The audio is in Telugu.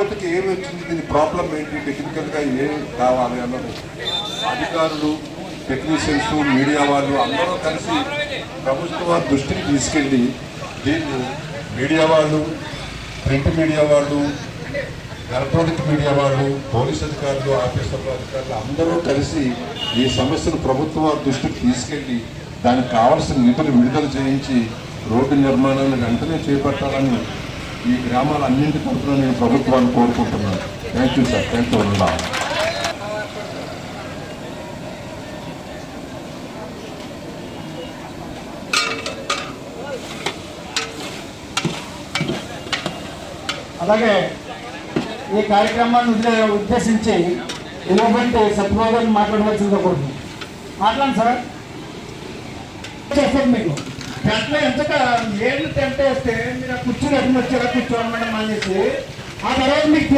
కోతకి ఏమి వచ్చింది? దీని ప్రాబ్లం ఏంటి? టెక్నికల్గా ఏం కావాలి అన్నది. అధికారులు టెక్నీషియన్స్ మీడియా వాళ్ళు అందరూ కలిసి ప్రభుత్వ దృష్టికి తీసుకెళ్ళి దీన్ని మీడియా వాళ్ళు ప్రింట్ మీడియా వాళ్ళు ఎలక్ట్రానిక్ మీడియా వాళ్ళు పోలీస్ అధికారులు ఆఫీసర్లు అధికారులు అందరూ కలిసి ఈ సమస్యను ప్రభుత్వ దృష్టికి తీసుకెళ్ళి దానికి కావాల్సిన నిధులు విడుదల చేయించి రోడ్డు నిర్మాణాన్ని వెంటనే చేపట్టాలని ఈ గ్రామాలన్నింటి తరఫున నేను ప్రభుత్వాన్ని కోరుకుంటున్నాను. Thank you sir thank you అలాగే ఈ కార్యక్రమాన్ని ఉద్దే- ఉద్దేశించి ఇవ్వబట్టి సత్యబాబు మాట్లాడవలసింది ఒకటి మాట్లాడండి సార్. చేస్తాను మీకు. టెంట్లో ఎంతగా ఏళ్ళు టెంట్ వేస్తే నోటిఫికేషన్ వచ్చేలా కూర్చోవాలి ఆ తర్వాత మీకు